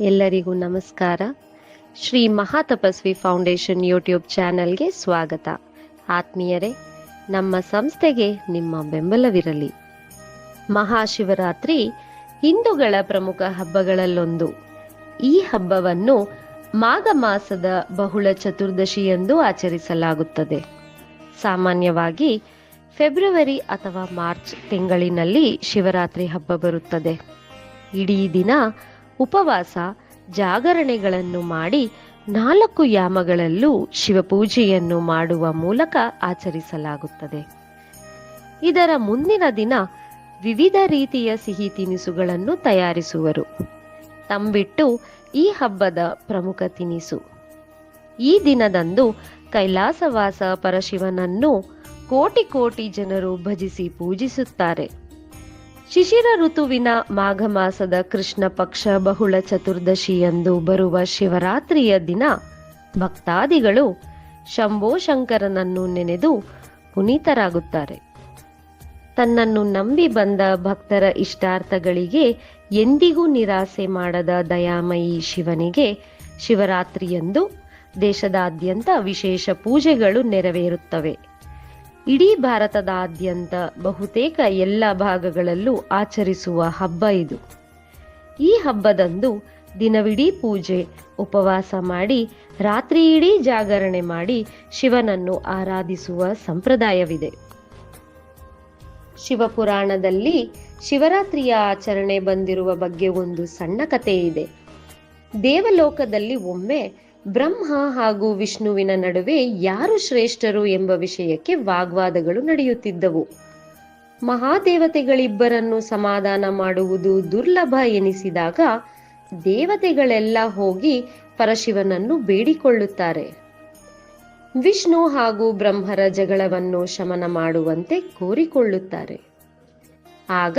ಎಲ್ಲರಿಗೂ ನಮಸ್ಕಾರ. Shri Mahatapasvi foundation YouTube ಚಾನೆಲ್ಗೆ ಸ್ವಾಗತ. ಆತ್ಮೀಯರೇ, ನಮ್ಮ ಸಂಸ್ಥೆಗೆ ನಿಮ್ಮ ಬೆಂಬಲವಿರಲಿ. ಮಹಾಶಿವರಾತ್ರಿ ಹಿಂದೂಗಳ ಪ್ರಮುಖ ಹಬ್ಬಗಳಲ್ಲೊಂದು. ಈ ಹಬ್ಬವನ್ನು ಮಾಘ ಮಾಸದ ಬಹುಳ ಚತುರ್ದಶಿ ಎಂದು ಆಚರಿಸಲಾಗುತ್ತದೆ. ಸಾಮಾನ್ಯವಾಗಿ ಫೆಬ್ರವರಿ ಅಥವಾ ಮಾರ್ಚ್ ತಿಂಗಳಿನಲ್ಲಿ ಶಿವರಾತ್ರಿ ಹಬ್ಬ ಬರುತ್ತದೆ. ಇಡೀ ದಿನ ಉಪವಾಸ, ಜಾಗರಣೆಗಳನ್ನು ಮಾಡಿ ನಾಲ್ಕು ಯಾಮಗಳಲ್ಲೂ ಶಿವಪೂಜೆಯನ್ನು ಮಾಡುವ ಮೂಲಕ ಆಚರಿಸಲಾಗುತ್ತದೆ. ಇದರ ಮುಂದಿನ ದಿನ ವಿವಿಧ ರೀತಿಯ ಸಿಹಿ ತಿನಿಸುಗಳನ್ನು ತಯಾರಿಸುವರು. ತಂಬಿಟ್ಟು ಈ ಹಬ್ಬದ ಪ್ರಮುಖ ತಿನಿಸು. ಈ ದಿನದಂದು ಕೈಲಾಸವಾಸ ಪರಶಿವನನ್ನು ಕೋಟಿ ಕೋಟಿ ಜನರು ಭಜಿಸಿ ಪೂಜಿಸುತ್ತಾರೆ. ಶಿಶಿರ ಋತುವಿನ ಮಾಘ ಮಾಸದ ಕೃಷ್ಣ ಪಕ್ಷ ಬಹುಳ ಚತುರ್ದಶಿಯಂದು ಬರುವ ಶಿವರಾತ್ರಿಯ ದಿನ ಭಕ್ತಾದಿಗಳು ಶಂಭೋ ಶಂಕರನನ್ನು ನೆನೆದು ಪುನೀತರಾಗುತ್ತಾರೆ. ತನ್ನನ್ನು ನಂಬಿ ಬಂದ ಭಕ್ತರ ಇಷ್ಟಾರ್ಥಗಳಿಗೆ ಎಂದಿಗೂ ನಿರಾಸೆ ಮಾಡದ ದಯಾಮಯಿ ಶಿವನಿಗೆ ಶಿವರಾತ್ರಿಯಂದು ದೇಶದಾದ್ಯಂತ ವಿಶೇಷ ಪೂಜೆಗಳು ನೆರವೇರುತ್ತವೆ. ಇಡೀ ಭಾರತದಾದ್ಯಂತ ಬಹುತೇಕ ಎಲ್ಲ ಭಾಗಗಳಲ್ಲೂ ಆಚರಿಸುವ ಹಬ್ಬ ಇದು. ಈ ಹಬ್ಬದಂದು ದಿನವಿಡೀ ಪೂಜೆ, ಉಪವಾಸ ಮಾಡಿ ರಾತ್ರಿ ಇಡೀ ಜಾಗರಣೆ ಮಾಡಿ ಶಿವನನ್ನು ಆರಾಧಿಸುವ ಸಂಪ್ರದಾಯವಿದೆ. ಶಿವಪುರಾಣದಲ್ಲಿ ಶಿವರಾತ್ರಿಯ ಆಚರಣೆ ಬಂದಿರುವ ಬಗ್ಗೆ ಒಂದು ಸಣ್ಣ ಕಥೆ ಇದೆ ದೇವಲೋಕದಲ್ಲಿ ಒಮ್ಮೆ ಬ್ರಹ್ಮ ಹಾಗೂ ವಿಷ್ಣುವಿನ ನಡುವೆ ಯಾರು ಶ್ರೇಷ್ಠರು ಎಂಬ ವಿಷಯಕ್ಕೆ ವಾಗ್ವಾದಗಳು ನಡೆಯುತ್ತಿದ್ದವು. ಮಹಾದೇವತೆಗಳಿಬ್ಬರನ್ನು ಸಮಾಧಾನ ಮಾಡುವುದು ದುರ್ಲಭ ಎನಿಸಿದಾಗ ದೇವತೆಗಳೆಲ್ಲ ಹೋಗಿ ಪರಶಿವನನ್ನು ಬೇಡಿಕೊಳ್ಳುತ್ತಾರೆ. ವಿಷ್ಣು ಹಾಗೂ ಬ್ರಹ್ಮರ ಜಗಳವನ್ನು ಶಮನ ಮಾಡುವಂತೆ ಕೋರಿಕೊಳ್ಳುತ್ತಾರೆ. ಆಗ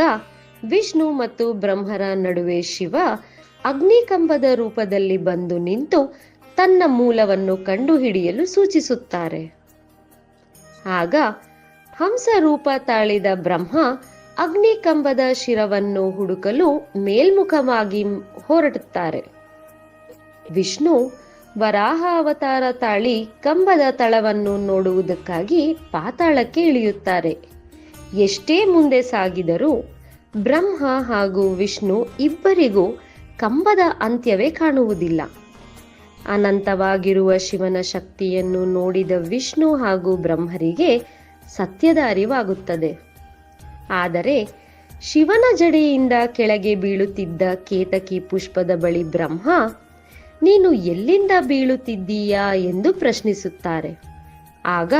ವಿಷ್ಣು ಮತ್ತು ಬ್ರಹ್ಮರ ನಡುವೆ ಶಿವ ಅಗ್ನಿಕಂಬದ ರೂಪದಲ್ಲಿ ಬಂದು ನಿಂತು ತನ್ನ ಮೂಲವನ್ನು ಕಂಡುಹಿಡಿಯಲು ಸೂಚಿಸುತ್ತಾರೆ. ಆಗ ಹಂಸ ರೂಪ ತಾಳಿದ ಬ್ರಹ್ಮ ಅಗ್ನಿಕಂಬದ ಶಿರವನ್ನು ಹುಡುಕಲು ಮೇಲ್ಮುಖವಾಗಿ ಹೊರಡುತ್ತಾರೆ. ವಿಷ್ಣು ವರಾಹ ಅವತಾರ ತಾಳಿ ಕಂಬದ ತಳವನ್ನು ನೋಡುವುದಕ್ಕಾಗಿ ಪಾತಾಳಕ್ಕೆ ಇಳಿಯುತ್ತಾರೆ. ಎಷ್ಟೇ ಮುಂದೆ ಸಾಗಿದರೂ ಬ್ರಹ್ಮ ಹಾಗೂ ವಿಷ್ಣು ಇಬ್ಬರಿಗೂ ಕಂಬದ ಅಂತ್ಯವೇ ಕಾಣುವುದಿಲ್ಲ. ಅನಂತವಾಗಿರುವ ಶಿವನ ಶಕ್ತಿಯನ್ನು ನೋಡಿದ ವಿಷ್ಣು ಹಾಗೂ ಬ್ರಹ್ಮರಿಗೆ ಸತ್ಯದ ಅರಿವಾಗುತ್ತದೆ. ಆದರೆ ಶಿವನ ಜಡೆಯಿಂದ ಕೆಳಗೆ ಬೀಳುತ್ತಿದ್ದ ಕೇತಕಿ ಪುಷ್ಪದ ಬಳಿ ಬ್ರಹ್ಮ, ನೀನು ಎಲ್ಲಿಂದ ಬೀಳುತ್ತಿದ್ದೀಯಾ ಎಂದು ಪ್ರಶ್ನಿಸುತ್ತಾರೆ. ಆಗ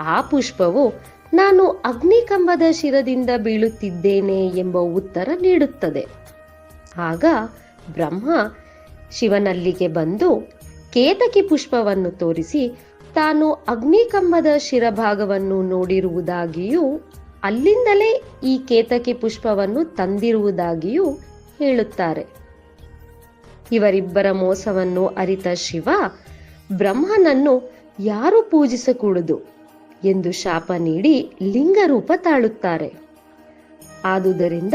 ಆ ಪುಷ್ಪವು, ನಾನು ಅಗ್ನಿಕಂಬದ ಶಿರದಿಂದ ಬೀಳುತ್ತಿದ್ದೇನೆ ಎಂಬ ಉತ್ತರ ನೀಡುತ್ತದೆ. ಆಗ ಬ್ರಹ್ಮ ಶಿವನಲ್ಲಿಗೆ ಬಂದು ಕೇತಕಿ ಪುಷ್ಪವನ್ನು ತೋರಿಸಿ ತಾನು ಅಗ್ನಿಕಂಬದ ಶಿರಭಾಗವನ್ನು ನೋಡಿರುವುದಾಗಿಯೂ, ಅಲ್ಲಿಂದಲೇ ಈ ಕೇತಕಿ ಪುಷ್ಪವನ್ನು ತಂದಿರುವುದಾಗಿಯೂ ಹೇಳುತ್ತಾರೆ. ಇವರಿಬ್ಬರ ಮೋಸವನ್ನು ಅರಿತ ಶಿವ, ಬ್ರಹ್ಮನನ್ನು ಯಾರು ಪೂಜಿಸಕೂಡದು ಎಂದು ಶಾಪ ನೀಡಿ ಲಿಂಗರೂಪ ತಾಳುತ್ತಾರೆ. ಆದುದರಿಂದ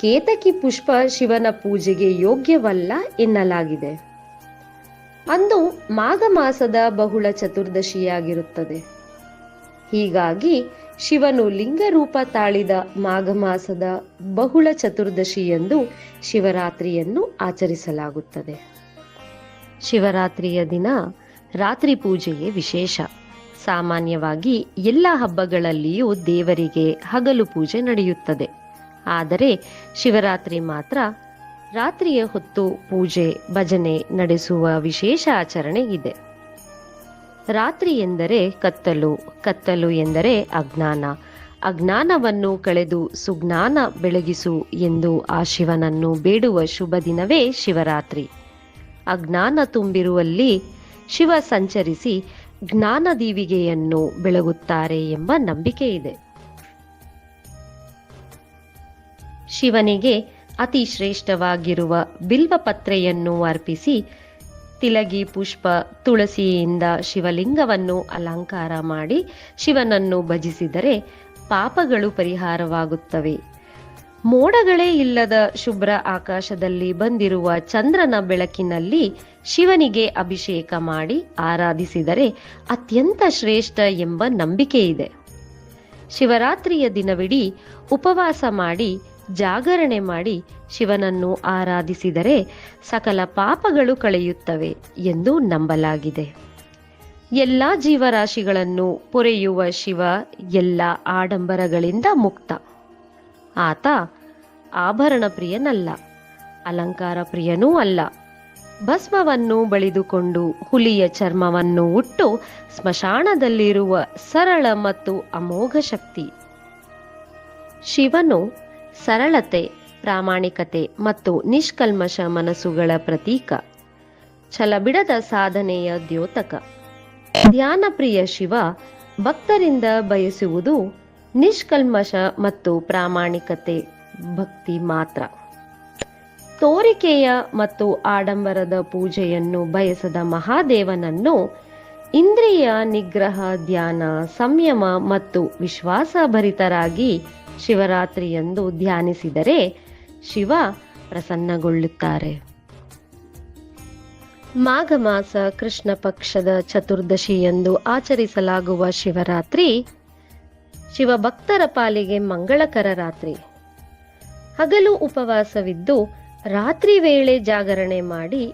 ಕೇತಕಿ ಪುಷ್ಪ ಶಿವನ ಪೂಜೆಗೆ ಯೋಗ್ಯವಲ್ಲ ಎನ್ನಲಾಗಿದೆ. ಅಂದು ಮಾಘ ಮಾಸದ ಬಹುಳ ಚತುರ್ದಶಿಯಾಗಿರುತ್ತದೆ. ಹೀಗಾಗಿ ಶಿವನು ಲಿಂಗರೂಪ ತಾಳಿದ ಮಾಘ ಮಾಸದ ಬಹುಳ ಚತುರ್ದಶಿಯಂದು ಶಿವರಾತ್ರಿಯನ್ನು ಆಚರಿಸಲಾಗುತ್ತದೆ. ಶಿವರಾತ್ರಿಯ ದಿನ ರಾತ್ರಿ ಪೂಜೆಯೇ ವಿಶೇಷ. ಸಾಮಾನ್ಯವಾಗಿ ಎಲ್ಲ ಹಬ್ಬಗಳಲ್ಲಿಯೂ ದೇವರಿಗೆ ಹಗಲು ಪೂಜೆ ನಡೆಯುತ್ತದೆ. ಆದರೆ ಶಿವರಾತ್ರಿ ಮಾತ್ರ ರಾತ್ರಿಯ ಹೊತ್ತು ಪೂಜೆ, ಭಜನೆ ನಡೆಸುವ ವಿಶೇಷ ಆಚರಣೆ ಇದೆ. ರಾತ್ರಿ ಎಂದರೆ ಕತ್ತಲು ಕತ್ತಲು ಎಂದರೆ ಅಜ್ಞಾನ. ಅಜ್ಞಾನವನ್ನು ಕಳೆದು ಸುಜ್ಞಾನ ಬೆಳಗಿಸು ಎಂದು ಆ ಶಿವನನ್ನು ಬೇಡುವ ಶುಭ ದಿನವೇ ಶಿವರಾತ್ರಿ. ಅಜ್ಞಾನ ತುಂಬಿರುವಲ್ಲಿ ಶಿವ ಸಂಚರಿಸಿ ಜ್ಞಾನ ದೀವಿಗೆಯನ್ನು ಬೆಳಗುತ್ತಾರೆ ಎಂಬ ನಂಬಿಕೆ ಇದೆ. ಶಿವನಿಗೆ ಅತಿ ಶ್ರೇಷ್ಠವಾಗಿರುವ ಬಿಲ್ವಪತ್ರೆಯನ್ನು ಅರ್ಪಿಸಿ ತಿಲಗಿ ಪುಷ್ಪ ತುಳಸಿಯಿಂದ ಶಿವಲಿಂಗವನ್ನು ಅಲಂಕಾರ ಮಾಡಿ ಶಿವನನ್ನು ಭಜಿಸಿದರೆ ಪಾಪಗಳು ಪರಿಹಾರವಾಗುತ್ತವೆ. ಮೋಡಗಳೇ ಇಲ್ಲದ ಶುಭ್ರ ಆಕಾಶದಲ್ಲಿ ಬಂದಿರುವ ಚಂದ್ರನ ಬೆಳಕಿನಲ್ಲಿ ಶಿವನಿಗೆ ಅಭಿಷೇಕ ಮಾಡಿ ಆರಾಧಿಸಿದರೆ ಅತ್ಯಂತ ಶ್ರೇಷ್ಠ ಎಂಬ ನಂಬಿಕೆ ಇದೆ ಶಿವರಾತ್ರಿಯ ದಿನವಿಡೀ ಉಪವಾಸ ಮಾಡಿ ಜಾಗರಣೆ ಮಾಡಿ ಶಿವನನ್ನು ಆರಾಧಿಸಿದರೆ ಸಕಲ ಪಾಪಗಳು ಕಳೆಯುತ್ತವೆ ಎಂದು ನಂಬಲಾಗಿದೆ. ಎಲ್ಲ ಜೀವರಾಶಿಗಳನ್ನು ಪೊರೆಯುವ ಶಿವ ಎಲ್ಲ ಆಡಂಬರಗಳಿಂದ ಮುಕ್ತ. ಆತ ಆಭರಣ ಪ್ರಿಯನಲ್ಲ ಅಲಂಕಾರ ಪ್ರಿಯನೂ ಅಲ್ಲ. ಭಸ್ಮವನ್ನು ಬಳಿದುಕೊಂಡು ಹುಲಿಯ ಚರ್ಮವನ್ನು ಉಟ್ಟು ಸ್ಮಶಾನದಲ್ಲಿರುವ ಸರಳ ಮತ್ತು ಅಮೋಘ ಶಕ್ತಿ. ಶಿವನು ಸರಳತೆ, ಪ್ರಾಮಾಣಿಕತೆ ಮತ್ತು ನಿಷ್ಕಲ್ಮಶ ಮನಸ್ಸುಗಳ ಪ್ರತೀಕ. ಛಲಬಿಡದ ಸಾಧನೆಯ ದ್ಯೋತಕ. ಧ್ಯಾನಪ್ರಿಯ ಶಿವ, ಭಕ್ತರಿಂದ ಬಯಸುವುದು ನಿಷ್ಕಲ್ಮಶ ಮತ್ತು ಪ್ರಾಮಾಣಿಕತೆ, ಭಕ್ತಿ ಮಾತ್ರ. ತೋರಿಕೆಯ ಮತ್ತು ಆಡಂಬರದ ಪೂಜೆಯನ್ನು ಬಯಸದ ಮಹಾದೇವನನ್ನು ಇಂದ್ರಿಯ ನಿಗ್ರಹ, ಧ್ಯಾನ, ಸಂಯಮ ಮತ್ತು ವಿಶ್ವಾಸಭರಿತರಾಗಿ ಶಿವರಾತ್ರಿಯಂದು ಧ್ಯಾನಿಸಿದರೆ ಶಿವ ಪ್ರಸನ್ನಗೊಳ್ಳುತ್ತಾರೆ. ಮಾಘ ಮಾಸ ಕೃಷ್ಣ ಪಕ್ಷದ ಚತುರ್ದಶಿಯಂದು ಆಚರಿಸಲಾಗುವ ಶಿವರಾತ್ರಿ ಶಿವಭಕ್ತರ ಪಾಲಿಗೆ ಮಂಗಳಕರ ರಾತ್ರಿ. ಹಗಲು ಉಪವಾಸವಿದ್ದು ರಾತ್ರಿ ವೇಳೆ ಜಾಗರಣೆ ಮಾಡಿ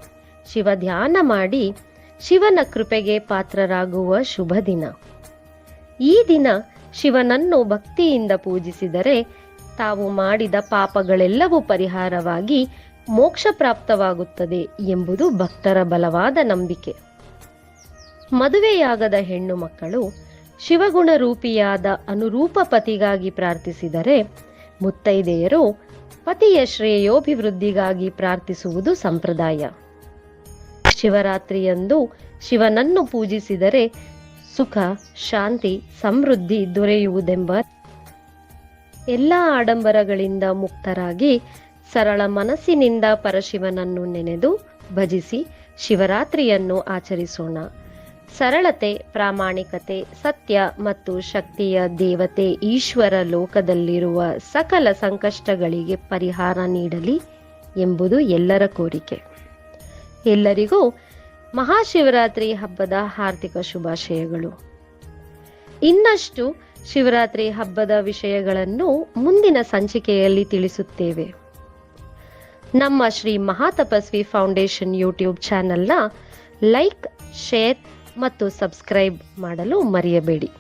ಶಿವ ಧ್ಯಾನ ಮಾಡಿ ಶಿವನ ಕೃಪೆಗೆ ಪಾತ್ರರಾಗುವ ಶುಭ ದಿನ. ಈ ದಿನ ಶಿವನನ್ನು ಭಕ್ತಿಯಿಂದ ಪೂಜಿಸಿದರೆ ತಾವು ಮಾಡಿದ ಪಾಪಗಳೆಲ್ಲವೂ ಪರಿಹಾರವಾಗಿ ಮೋಕ್ಷ ಪ್ರಾಪ್ತವಾಗುತ್ತದೆ ಎಂಬುದು ಭಕ್ತರ ಬಲವಾದ ನಂಬಿಕೆ. ಮದುವೆಯಾಗದ ಹೆಣ್ಣು ಮಕ್ಕಳು ಶಿವಗುಣ ರೂಪಿಯಾದ ಅನುರೂಪ ಪತಿಗಾಗಿ ಪ್ರಾರ್ಥಿಸಿದರೆ ಮುತ್ತೈದೆಯರು ಪತಿಯ ಶ್ರೇಯೋಭಿವೃದ್ಧಿಗಾಗಿ ಪ್ರಾರ್ಥಿಸುವುದು ಸಂಪ್ರದಾಯ. ಶಿವರಾತ್ರಿಯಂದು ಶಿವನನ್ನು ಪೂಜಿಸಿದರೆ ಸುಖ, ಶಾಂತಿ, ಸಮೃದ್ಧಿ ದೊರೆಯುವುದೆಂಬ ಎಲ್ಲ ಆಡಂಬರಗಳಿಂದ ಮುಕ್ತರಾಗಿ ಸರಳ ಮನಸ್ಸಿನಿಂದ ಪರಶಿವನನ್ನು ನೆನೆದು ಭಜಿಸಿ ಶಿವರಾತ್ರಿಯನ್ನು ಆಚರಿಸೋಣ. ಸರಳತೆ, ಪ್ರಾಮಾಣಿಕತೆ, ಸತ್ಯ ಮತ್ತು ಶಕ್ತಿಯ ದೇವತೆ ಈಶ್ವರ ಲೋಕದಲ್ಲಿರುವ ಸಕಲ ಸಂಕಷ್ಟಗಳಿಗೆ ಪರಿಹಾರ ನೀಡಲಿ ಎಂಬುದು ಎಲ್ಲರ ಕೋರಿಕೆ. ಎಲ್ಲರಿಗೂ ಮಹಾಶಿವರಾತ್ರಿ ಹಬ್ಬದ ಹಾರ್ದಿಕ ಶುಭಾಶಯಗಳು. ಇನ್ನಷ್ಟು ಶಿವರಾತ್ರಿ ಹಬ್ಬದ ವಿಷಯಗಳನ್ನು ಮುಂದಿನ ಸಂಚಿಕೆಯಲ್ಲಿ ತಿಳಿಸುತ್ತೇವೆ. ನಮ್ಮ ಶ್ರೀ ಮಹಾತಪಸ್ವಿ ಫೌಂಡೇಶನ್ ಯೂಟ್ಯೂಬ್ ಚಾನೆಲ್ನ ಲೈಕ್, ಶೇರ್ ಮತ್ತು ಸಬ್ಸ್ಕ್ರೈಬ್ ಮಾಡಲು ಮರೆಯಬೇಡಿ.